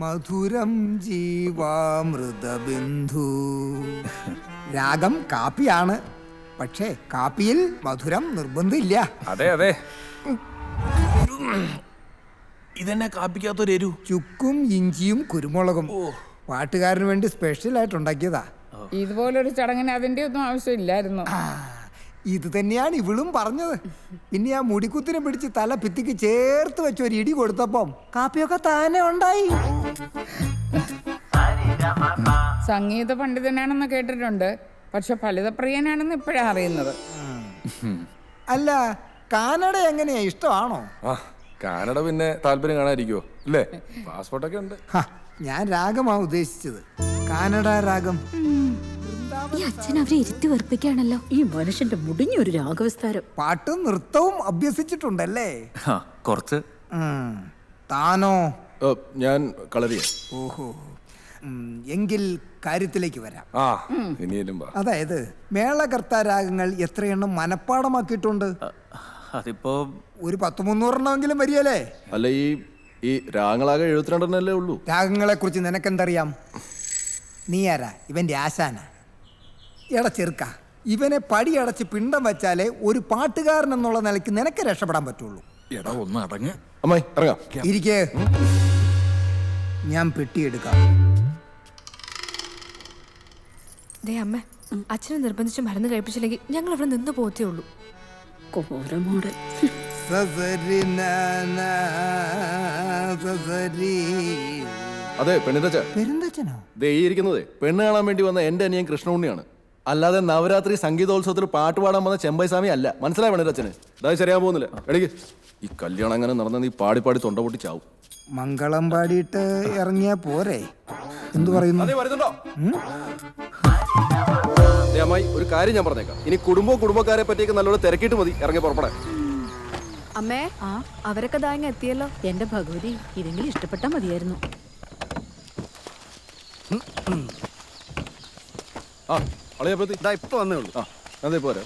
മധുരം ജീവാമൃതബിന്ദു. രാഗം കാപ്പിയാണ് പക്ഷേ കാപ്പിയിൽ മധുരം നിർബന്ധമില്ല. അതെ അതെ. ഇതെന്നെ കാപ്പിക്കാത്തൊരു എരു. ചുക്കും ഇഞ്ചിയും കുരുമുളകും. പാട്ടുകാരന് വേണ്ടി സ്പെഷ്യൽ ആയിട്ട് ഉണ്ടാക്കിയതാ. ഇതുപോലൊരു ചടങ്ങിന് അതിന്റെ ഒന്നും ആവശ്യമില്ലായിരുന്നു. ഇത് തന്നെയാണ് ഇവളും പറഞ്ഞത്. പിന്നെ ആ മുടിക്കുത്തിനെ പിടിച്ച് തല ഭിത്തിക്ക് ചേർത്ത് വെച്ച് ഒരു ഇടി കൊടുത്തപ്പം കാപ്പിയൊക്കെ താനെ ഉണ്ടായി. സംഗീത പണ്ഡിതനാണെന്ന് കേട്ടിട്ടുണ്ട്. പക്ഷെ ഫലിതപ്രിയനാണെന്ന് ഇപ്പോഴാണ് അറിയുന്നത്. അല്ല കാനഡ എങ്ങനെയാ? ഇഷ്ടമാണോ? ആ കാനഡ പിന്നെ താല്പര്യം കാണാതിരിക്കുവോ അല്ലേ പാസ്പോർട്ടൊക്കെ ഉണ്ട്. ഞാൻ രാഗമാണ് ഉദ്ദേശിച്ചത്. കാനഡ രാഗം. ഈ അച്ഛൻ അവരെ ഇരുത്തി വെറുപ്പിക്കുകയാണല്ലോ. ഈ മനുഷ്യന്റെ മുടിഞ്ഞൊരു രാഗവിസ്താരം. പാട്ടും നൃത്തവും അഭ്യസിച്ചിട്ടുണ്ടല്ലേ? ആ കുറച്ച്. ഉം. താനോ? ഏ, ഞാൻ കളരിയ. ഓഹോ. ഉം, എങ്കിൽ കാര്യത്തിലേക്ക് വരാം. ആ ഇനിയും വാ. അതായത് മേളകർത്ത രാഗങ്ങൾ എത്രയെണ്ണം മനഃപ്പാടമാക്കിയിട്ടുണ്ട്? അതിപ്പോ ഒരു പത്ത് മുന്നൂറെണ്ണമെങ്കിലും വരികയല്ലേ? അല്ല ഈ ഈ രാങ്ങളാകെ എഴുപത്തിരണ്ടെണ്ണല്ലേ ഉള്ളൂ. രാഗങ്ങളെ കുറിച്ച് നിനക്കെന്തറിയാം? നീ ആരാ? ഇവന്റെ ആശാന. എടാ ചെറുക്ക ഇവനെ പടിയടച്ച് പിണ്ടം വെച്ചാലേ ഒരു പാട്ടുകാരൻ എന്നുള്ള നിലയ്ക്ക് നിനക്ക് രക്ഷപ്പെടാൻ പറ്റുള്ളൂ. എടാ ഒന്ന് അടങ്ങ്. അമ്മായി ഇറങ്ങാം. ഇരിക്കേ. ഞാൻ പെട്ടിയെടുക്കാം. ദേ അമ്മ അച്ഛനെ നിർബന്ധിച്ച് മരുന്ന് കഴിപ്പിച്ചില്ലെങ്കിൽ ഞങ്ങൾ ഇവിടെ നിന്ന് പോത്തേ ഉള്ളൂ. കോരമോട്. അതെ പെണ്ണിന്റെ പെരുന്തച്ഛനോ ദേ ഈ ഇരിക്കുന്നതേ പെണ്ണ് കാണാൻ വേണ്ടി വന്ന എന്റെ അനിയൻ കൃഷ്ണുണ്ണിയാണ് അല്ലാതെ നവരാത്രി സംഗീതോത്സവത്തിൽ പാട്ട് പാടാൻ വന്ന ചെമ്പൈ സ്വാമി അല്ല. മനസ്സിലായി പെണ്ണിന്റെ അതായത് ശരിയാ പോകുന്നില്ല? എടിക്ക് ഈ കല്യാണം അങ്ങനെ നടന്ന നീ പാടി പാടി തൊണ്ട പൊട്ടി ചാവും മംഗളം പാടിയിട്ട് ഇറങ്ങിയാ പോരെ? എന്തു പറയുന്നു? അതെ വരുന്നുണ്ടോ? ദേ അമ്മായി ഒരു കാര്യം ഞാൻ പറഞ്ഞേക്കാം. ഇനി കുടുംബവും കുടുംബക്കാരെ പറ്റിയൊക്കെ നല്ലോണം തിരക്കിട്ട് മതി. ഇറങ്ങി പുറപ്പെടാൻ. അമ്മേ ആ? അവരൊക്കെ ദാങ്ങ എത്തിയല്ലോ. എന്റെ ഭഗവതി ഇതെങ്കിലും ഇഷ്ടപ്പെട്ടാ മതിയായിരുന്നു. ആ ഇതാ ഇപ്പൊ വന്നേ ഉള്ളൂ. ആ അതെ പോരാ.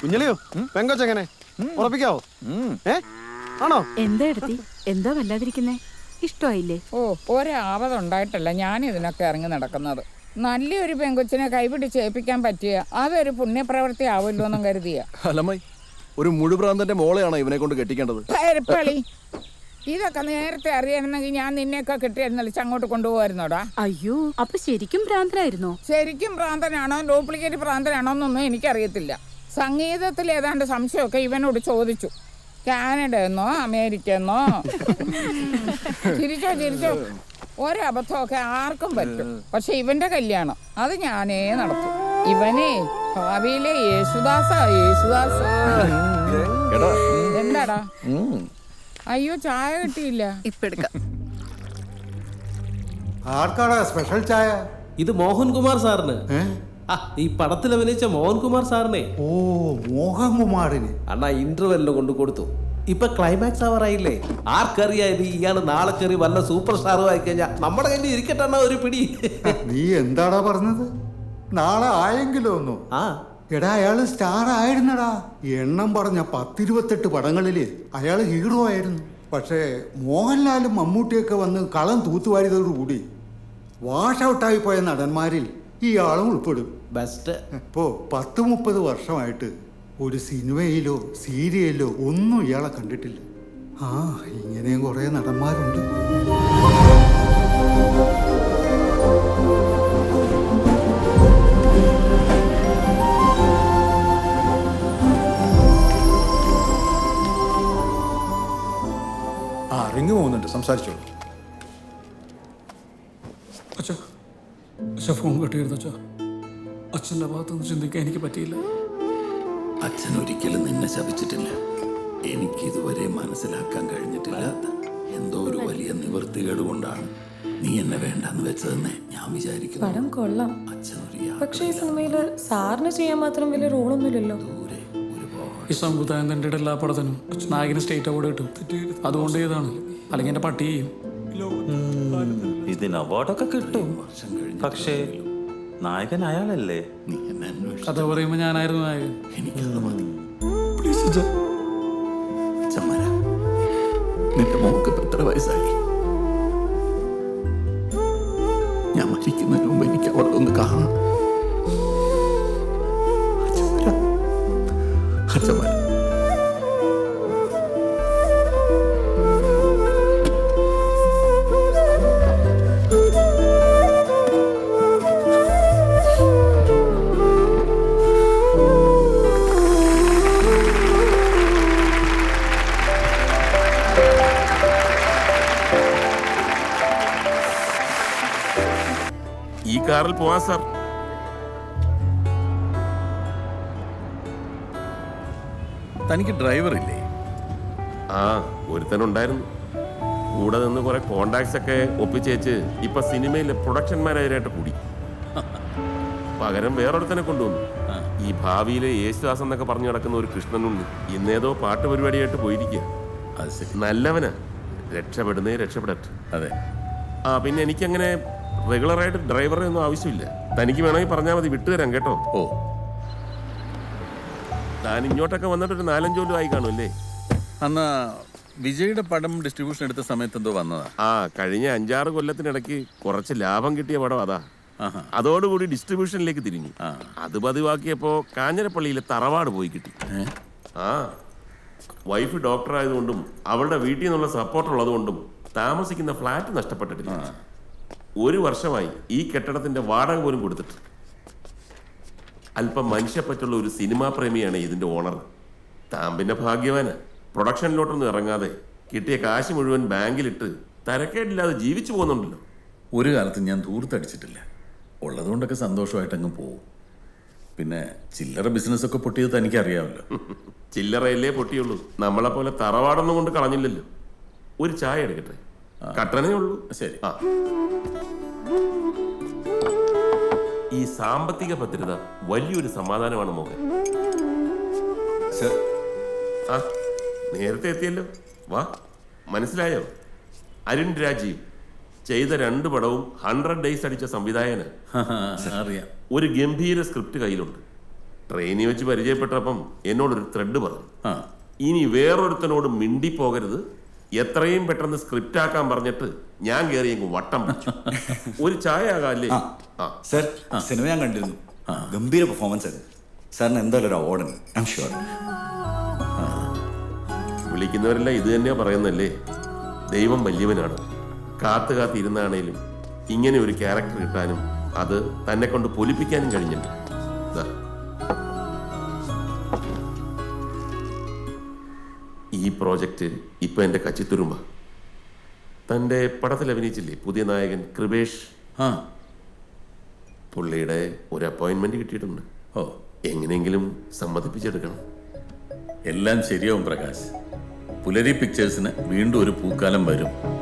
കുഞ്ഞലിയോ? പെങ്കോച്ചെങ്ങനെ? ഉറപ്പിക്കാവോ? ഏ? ആണോ? എന്താ എടുത്തി? എന്താ വല്ലാതിരിക്കുന്നേ? ഇഷ്ടമായില്ലേ? ഓ ഒരാപതുണ്ടായിട്ടല്ല ഞാൻ ഇതിനൊക്കെ ഇറങ്ങി നടക്കുന്നത്. നല്ലൊരു പെങ്കൊച്ചിനെ കൈപിടിച്ച് ഏൽപ്പിക്കാൻ പറ്റിയ അതൊരു പുണ്യപ്രവൃത്തി ആവുമല്ലോ എന്നും കരുതിയ. അല്ലമ്മായി ഒരു മുഴുപ്രാന്തന്റെ മോളെയാണോ ഇവനെ കൊണ്ട് കെട്ടിക്കേണ്ടത്? കരുപ്പളി ഇതൊക്കെ നേരത്തെ അറിയണമെങ്കിൽ ഞാൻ നിന്നെയൊക്കെ കിട്ടിയിരുന്നല്ലോ അങ്ങോട്ട് കൊണ്ടുപോകായിരുന്നോടാ. അയ്യോ അപ്പൊ ശരിക്കും ഭ്രാന്തനായിരുന്നോ? ശരിക്കും ഭ്രാന്തനാണോ? ഡ്യൂപ്ലിക്കേറ്റ് ഭ്രാന്തനാണോ എന്നൊന്നും എനിക്കറിയത്തില്ല. സംഗീതത്തിൽ ഏതാണ്ട് സംശയമൊക്കെ ഇവനോട് ചോദിച്ചു. കാനഡ എന്നോ അമേരിക്ക എന്നോ ചിരിച്ചോ ചിരിച്ചോ? ഒരബദ്ധമൊക്കെ ആർക്കും പറ്റും. പക്ഷെ ഇവന്റെ കല്യാണം അത് ഞാനേ നടത്തും. ഇവനെ ഭാവിയിലെ യേശുദാസ യേശുദാസ. എന്താടാ? അയ്യോ ചായ കിട്ടിയില്ല. ഇപ്പൊ എടുക്കാം ആർക്കാണ് സ്പെഷ്യൽ ചായ? ഇത് മോഹൻകുമാർ സാറിന്. ആ ഈ പടത്തിൽ അഭിനയിച്ച മോഹൻകുമാർ സാറിനെ. ഓ മോഹൻകുമാറിന്. അണ്ണാ ഇന്റർവെല്ലിന് കൊണ്ട് കൊടുത്തു. ഇപ്പൊ ക്ലൈമാക്സ് ആവാറായില്ലേ ആർക്കറിയാ ഇത് ഇയാൾ നാളെ കയറി വല്ല സൂപ്പർ സ്റ്റാറും ആയി കഴിഞ്ഞാൽ നമ്മുടെ കയ്യിൽ ഇരിക്കട്ടെ ഒരു പിടി. നീ എന്താടാ പറഞ്ഞത്? നാളെ ആയെങ്കിലും ഒന്നും? ആ. എടാ അയാൾ സ്റ്റാർ ആയിരുന്നടാ. എണ്ണം പറഞ്ഞ പത്തിരുപത്തെട്ട് പടങ്ങളിൽ അയാൾ ഹീറോ ആയിരുന്നു. പക്ഷേ മോഹൻലാലും മമ്മൂട്ടിയൊക്കെ വന്ന് കളം തൂത്തുവാരിയതോടുകൂടി വാഷ് ഔട്ടായി പോയ നടന്മാരിൽ ഇയാളും ഉൾപ്പെടും. ബെസ്റ്റ് ഇപ്പോ പത്ത് മുപ്പത് വർഷമായിട്ട് ഒരു സിനിമയിലോ സീരിയലിലോ ഒന്നും ഇയാളെ കണ്ടിട്ടില്ല. ആ ഇങ്ങനെയും കുറേ നടന്മാരുണ്ട്. അച്ഛന്റെ ഭാഗത്തുനിന്ന് ചിന്തിക്കാൻ എനിക്ക് പറ്റിയില്ല. അച്ഛൻ ഒരിക്കലും നിന്നെ ശപിച്ചിട്ടില്ല. എനിക്ക് ഇതുവരെ മനസ്സിലാക്കാൻ കഴിഞ്ഞിട്ടില്ല. എന്തോ ഒരു വലിയ നിവൃത്തികേട് കൊണ്ടാണ് നീ എന്നെ വേണ്ടെന്ന് വെച്ചതെന്ന് ഞാൻ വിചാരിക്കുന്നു. പടം കൊള്ളാം. അച്ഛനൊരു പക്ഷേ ഈ സിനിമയിൽ സാറിന് ചെയ്യാൻ മാത്രം വലിയ റോളൊന്നുമില്ലല്ലോ. ഒരുപാട് ഈ സംവിധാനം തന്റെ എല്ലാ പടത്തിനും നായകന് സ്റ്റേറ്റ് അവാർഡ് കിട്ടും. അതുകൊണ്ട് ചെയ്താണ് അല്ലെങ്കിൽ എന്റെ പട്ടി ചെയ്യും. ഇതിന് അവാർഡൊക്കെ കിട്ടും. വർഷം കഴിഞ്ഞ് പക്ഷേ നായകൻ അയാളല്ലേ? നീ എന്നെ അന്വേഷിച്ചു കഥ പറയുമ്പോ ഞാനായിരുന്നു നായകൻ. എനിക്കത് മതി. പ്ലീസ് അച്ഛാ. ചമ്മര നിന്റെ മോക്ക് എത്ര വയസ്സായി? ഞാൻ മരിക്കുന്നതിന് മുമ്പ് എനിക്ക് അവളെ ഒന്ന് കാണണം കാറിൽ പോവാ സാർ. തനിക്ക് ഡ്രൈവർ ഇല്ലേ ആ ഒരുത്തനുണ്ടായിരുന്നു. കൂടെ നിന്ന് കുറെ കോണ്ടാക്ട്സ് ഒക്കെ ഒപ്പിച്ചേച്ച് ഇപ്പൊ സിനിമയിലെ പ്രൊഡക്ഷൻ മാനേജറായിട്ട് കൂടി. പകരം വേറൊരുത്തനെ കൊണ്ടുവന്നു. ഈ ഭാവിയിലെ യേശുദാസ് എന്നൊക്കെ പറഞ്ഞു നടക്കുന്ന ഒരു കൃഷ്ണനുണ്ണി ഇന്നേതോ പാട്ട് പരിപാടിയായിട്ട് പോയിരിക്കുക നല്ലവനാ. രക്ഷപ്പെടുന്നേ രക്ഷപ്പെടട്ടെ. അതെ. ആ പിന്നെ എനിക്കങ്ങനെ റെഗുലറായിട്ട് ഡ്രൈവറെ ഒന്നും ആവശ്യമില്ല. തനിക്ക് വേണമെങ്കിൽ പറഞ്ഞാൽ മതി വിട്ടുതരാം കേട്ടോ. ഓ. താൻ ഇങ്ങോട്ടൊക്കെ വന്നിട്ട് ഒരു നാലഞ്ച് കൊല്ലം ആയി കാണുമല്ലേ? അന്ന് വിജയുടെ പടം ഡിസ്ട്രിബ്യൂഷൻ എടുത്ത സമയത്ത് എന്തോ വന്നതാ. ആ കഴിഞ്ഞ അഞ്ചാറ് കൊല്ലത്തിനിടയ്ക്ക് കുറച്ച് ലാഭം കിട്ടിയ പടം അതാ. അതോടുകൂടി ഡിസ്ട്രിബ്യൂഷനിലേക്ക് തിരിഞ്ഞു. അത് പതിവാക്കിയപ്പോ കാഞ്ഞിരപ്പള്ളിയിലെ തറവാട് പോയി കിട്ടി. ആ. വൈഫ് ഡോക്ടർ ആയതുകൊണ്ടും അവളുടെ വീട്ടിൽ നിന്നുള്ള സപ്പോർട്ട് ഉള്ളതുകൊണ്ടും താമസിക്കുന്ന ഫ്ലാറ്റ് നഷ്ടപ്പെട്ടിട്ടില്ല. ഒരു വർഷമായി ഈ കെട്ടിടത്തിന്റെ വാടക പോലും കൊടുത്തിട്ട് അല്പം മനുഷ്യപ്പറ്റുള്ള ഒരു സിനിമാ പ്രേമിയാണ് ഇതിന്റെ ഓണർ. താൻ പിന്നെ ഭാഗ്യവാന്. പ്രൊഡക്ഷനിലോട്ടൊന്നും ഇറങ്ങാതെ കിട്ടിയ കാശ് മുഴുവൻ ബാങ്കിലിട്ട് തരക്കേടില്ലാതെ ജീവിച്ചു പോകുന്നുണ്ടല്ലോ. ഒരു കാലത്ത് ഞാൻ ദൂർത്തടിച്ചിട്ടില്ല ഉള്ളതുകൊണ്ടൊക്കെ സന്തോഷമായിട്ട് അങ്ങ് പോവും പിന്നെ ചില്ലറ ബിസിനസ്സൊക്കെ പൊട്ടിയത് തനിക്ക് അറിയാമല്ലോ ചില്ലറയല്ലേ പൊട്ടിയുള്ളൂ. നമ്മളെപ്പോലെ തറവാടൊന്നും കൊണ്ട് കളഞ്ഞില്ലല്ലോ. ഒരു ചായ എടുക്കട്ടെ? കട്ടനേ ഉള്ളൂ. ശരി. ആ. ഈ സാമ്പത്തിക ഭദ്രത വലിയൊരു സമാധാനമാണ് മോഹൻ. ആ നേരത്തെ എത്തിയല്ലോ. വാ. മനസ്സിലായോ? അരുൺ രാജീവ് ചെയ്ത രണ്ട് പടവും ഹൺഡ്രഡ് ഡേയ്സ് അടിച്ച സംവിധായകന്. അറിയാം. ഒരു ഗംഭീര സ്ക്രിപ്റ്റ് കയ്യിലുണ്ട്. ട്രെയിനിൽ വെച്ച് പരിചയപ്പെട്ടപ്പം എന്നോടൊരു ത്രെഡ് പറഞ്ഞു. ഇനി വേറൊരുത്തനോട് മിണ്ടി പോകരുത് എത്രയും പെട്ടെന്ന് സ്ക്രിപ്റ്റ് ആക്കാൻ പറഞ്ഞിട്ട് ഞാൻ കയറി അങ്ങ് വട്ടം പിടിച്ചു. ഒരു ചായ ആകാല്ലേ? ആ. സർ സിനിമ ഞാൻ കണ്ടിരുന്നു. ഗംഭീര പെർഫോമൻസ് ആയിരുന്നു. സാറിന് എന്തായാലും ഒരു അവാർഡ് ഐ എം ഷുവർ വിളിക്കുന്നവരെല്ലാം ഇത് തന്നെയാ പറയുന്നല്ലേ ദൈവം വലിയവനാണ്. കാത്തു കാത്തിരുന്നാണേലും ഇങ്ങനെ ഒരു ക്യാരക്ടർ കിട്ടാനും അത് തന്നെ കൊണ്ട് പൊലിപ്പിക്കാനും കഴിഞ്ഞിട്ടുണ്ട്. ഈ പ്രോജക്റ്റ് ഇപ്പൊ എന്റെ കച്ചിത്തുരുമ്പ തന്റെ പടത്തിൽ അഭിനയിച്ചില്ലേ പുതിയ നായകൻ കൃപേഷ്? ആ. പുള്ളിയുടെ ഒരു അപ്പോയിന്റ്മെന്റ് കിട്ടിയിട്ടുണ്ട്. ഓ. എങ്ങനെയെങ്കിലും സമ്മതിപ്പിച്ചെടുക്കണം. എല്ലാം ശരിയാവും പ്രകാശ്. പുലരി പിക്ചേഴ്സിന് വീണ്ടും ഒരു പൂക്കാലം വരും.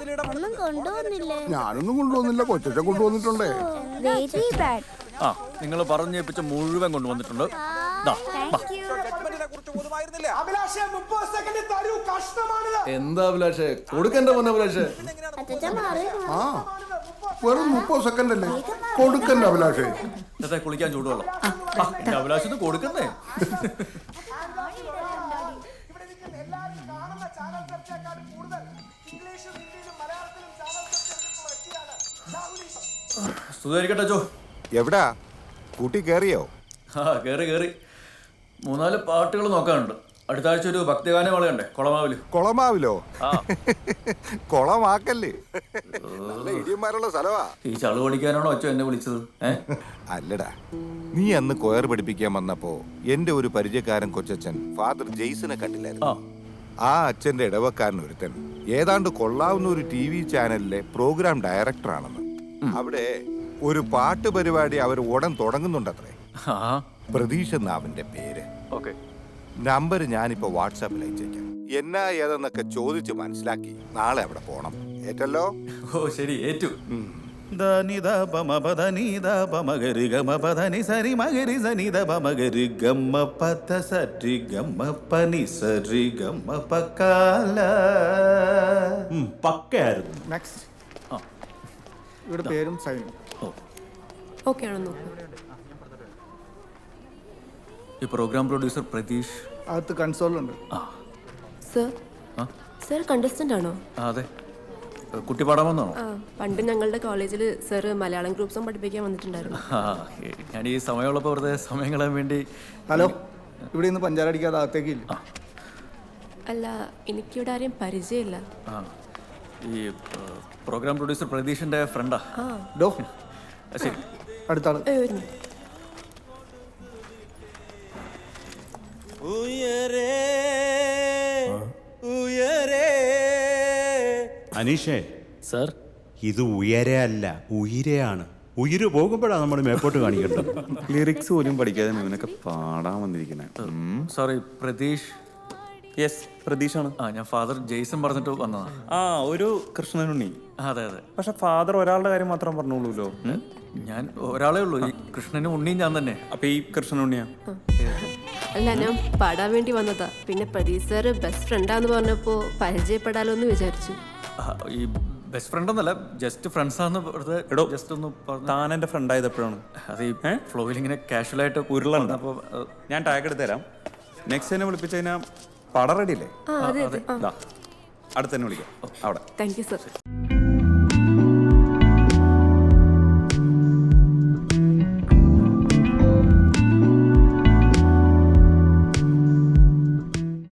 ഒന്നും കൊണ്ടുവന്നില്ലേ? ഞാനൊന്നും കൊണ്ടുവന്നില്ല. കൊച്ചച്ഛൻ കൊണ്ടുവന്നിട്ടുണ്ടേ. Very bad. ആ നിങ്ങൾ പറഞ്ഞേപ്പിച്ച മുഴുവൻ കൊണ്ടുവന്നിട്ടുണ്ട്. ദാ. എന്താ അഭിലാഷേ? കൊടുക്കണ്ട മോനെ അഭിലാഷേ. അച്ഛൻ മാറി ആ വെറും മുപ്പത് സെക്കൻഡ് അല്ലേ? കൊടുക്കണ്ട അഭിലാഷേ. ഇന്നത്തെ കുളിക്കാൻ ചൂടുവെള്ളം. ആ, എന്റെ കൂടുതൽ കൊടുക്കുന്നേ സ്തുതിയായിരിക്കട്ടെ ചോ എവിടാ? കൂട്ടി കേറിയോ? ആ കേറി കേറി. മൂന്നാൽ പാട്ടുകൾ നോക്കാനുണ്ട്. അടുത്ത ആഴ്ച ഒരു ഭക്തിഗാനം വളയണ്ടേ കൊളമാവിൽ. കൊളമാവിലോ? കൊളമാക്കല്ലേ ഇടിയന്മാരുള്ള സ്ഥലവാ. ഈ ചളു പഠിക്കാനാണോ അച്ഛൻ എന്നെ വിളിച്ചത്? അല്ലടാ നീ അന്ന് കൊയർ പഠിപ്പിക്കാൻ വന്നപ്പോ എന്റെ ഒരു പരിചയക്കാരൻ കൊച്ചച്ഛൻ ഫാദർ ജെയ്സനെ കണ്ടില്ലായിരുന്നു. ആ അച്ഛന്റെ ഇടവക്കാരൻ ഒരുത്തൻ. ഏതാണ്ട് കൊള്ളാവുന്ന ഒരു ടി വി ചാനലിലെ പ്രോഗ്രാം ഡയറക്ടറാണെന്ന്. അവിടെ ഒരു പാട്ട് പരിപാടി അവർ ഉടൻ തുടങ്ങുന്നുണ്ടത്രേ. ആ. പ്രതീക്ഷ എന്നാവന്റെ പേര്. ഓക്കെ. നമ്പർ ഞാനിപ്പോ വാട്സാപ്പിൽ അയച്ചേക്കാം. എന്നാ ഏതെന്നൊക്കെ ചോദിച്ച് മനസ്സിലാക്കി നാളെ അവിടെ പോണം. ഏറ്റല്ലോ? ഓ ശരി ഏറ്റു. പക്കയായിരുന്നു. നെക്സ്റ്റ് ഇവിടെ പേരും സൈനും. ഓക്കെ ആണോ നോക്കൂ. ഈ പ്രോഗ്രാം പ്രൊഡ്യൂസർ പ്രതീഷ്. അകത്ത് കൺസോളുണ്ട് സർ ആ? സർ കണ്ടസ്റ്റന്റ് ആണോ? ആ, അതെ. കുട്ടി പാടാൻ വന്നാണോ ആ പണ്ട് ഞങ്ങളുടെ കോളേജിൽ സർ മലയാളം ഗ്രൂപ്പ് സോങ് പഠിപ്പിക്കാൻ വന്നിട്ടുണ്ടായിരുന്നു. ആ ഏ, ഞാൻ ഈ സമയമുള്ളപ്പോൾ വെറുതെ സമയം കളയാൻ വേണ്ടി ഹലോ ഇവിടെ നിന്ന് പഞ്ചാര അടിക്കാതെ അകത്തേക്ക് ഇല്ല. അല്ല എനിക്കിവിടെ ആരെയും പരിചയമില്ല. ആ. ഈ പ്രോഗ്രാം പ്രൊഡ്യൂസർ പ്രതീഷിന്റെ ഫ്രണ്ടാ ഡോ ശരി. അടുത്ത ആൾ ഏ, ഒരു minute. അനീഷേ. സർ? ഇത് ഉയരെ അല്ല ഉയരെയാണ്. ഉയര് പോകുമ്പോഴാണ് നമ്മൾ മേപ്പോട്ട് കാണിക്കേണ്ടത്. ലിറിക്സ് പോലും പഠിക്കാതെ ഇവനൊക്കെ പാടാൻ വന്നിരിക്കുന്നത് സോറി പ്രതീഷ് യെസ് പ്രതീഷാണ് ആ ഞാൻ ഫാദർ ജെയ്സൺ പറഞ്ഞിട്ട് വന്നതാണ് ആ ഒരു കൃഷ്ണനുണ്ണി. അതെ അതെ. പക്ഷെ ഫാദർ ഒരാളുടെ കാര്യം മാത്രം പറഞ്ഞോളൂല്ലോ ഞാൻ ഒരാളേ ഉള്ളൂ. ഈ കൃഷ്ണനും ഉണ്ണിയും ഞാൻ തന്നെ. അപ്പൊ ഈ കൃഷ്ണനുണ്ണിയാ? അല്ല ഞാൻ പാടാൻ വേണ്ടി വന്നതാ. പിന്നെ പ്രദീപ് സാറ് ബെസ്റ്റ് ഫ്രണ്ടാന്ന് പറഞ്ഞപ്പോ പരിചയപ്പെടാലോ എന്ന് വിചാരിച്ചു. ആ, ഈ ബെസ്റ്റ് ഫ്രണ്ട് ഒന്നല്ല ജസ്റ്റ് ഫ്രണ്ട്സ് ആണെന്ന് വെറുതെ എടോ, ജസ്റ്റ് ഒന്ന് പറഞ്ഞു. താൻ എന്റെ ഫ്രണ്ട് ആയതെപ്പോഴാണ്? അത് ഈ ഫ്ലോയിൽ ഇങ്ങനെ കാഷ്വൽ ആയിട്ട് ഉരുളണ്ട അപ്പോൾ ഞാൻ ടാഗ് എടുത്ത് തരാം. നെക്സ്റ്റ് എന്നെ വിളിപ്പിച്ചു കഴിഞ്ഞാൽ പടം റെഡിയല്ലേ അടുത്തന്നെ വിളിക്കാം. അവിടെ. Thank you sir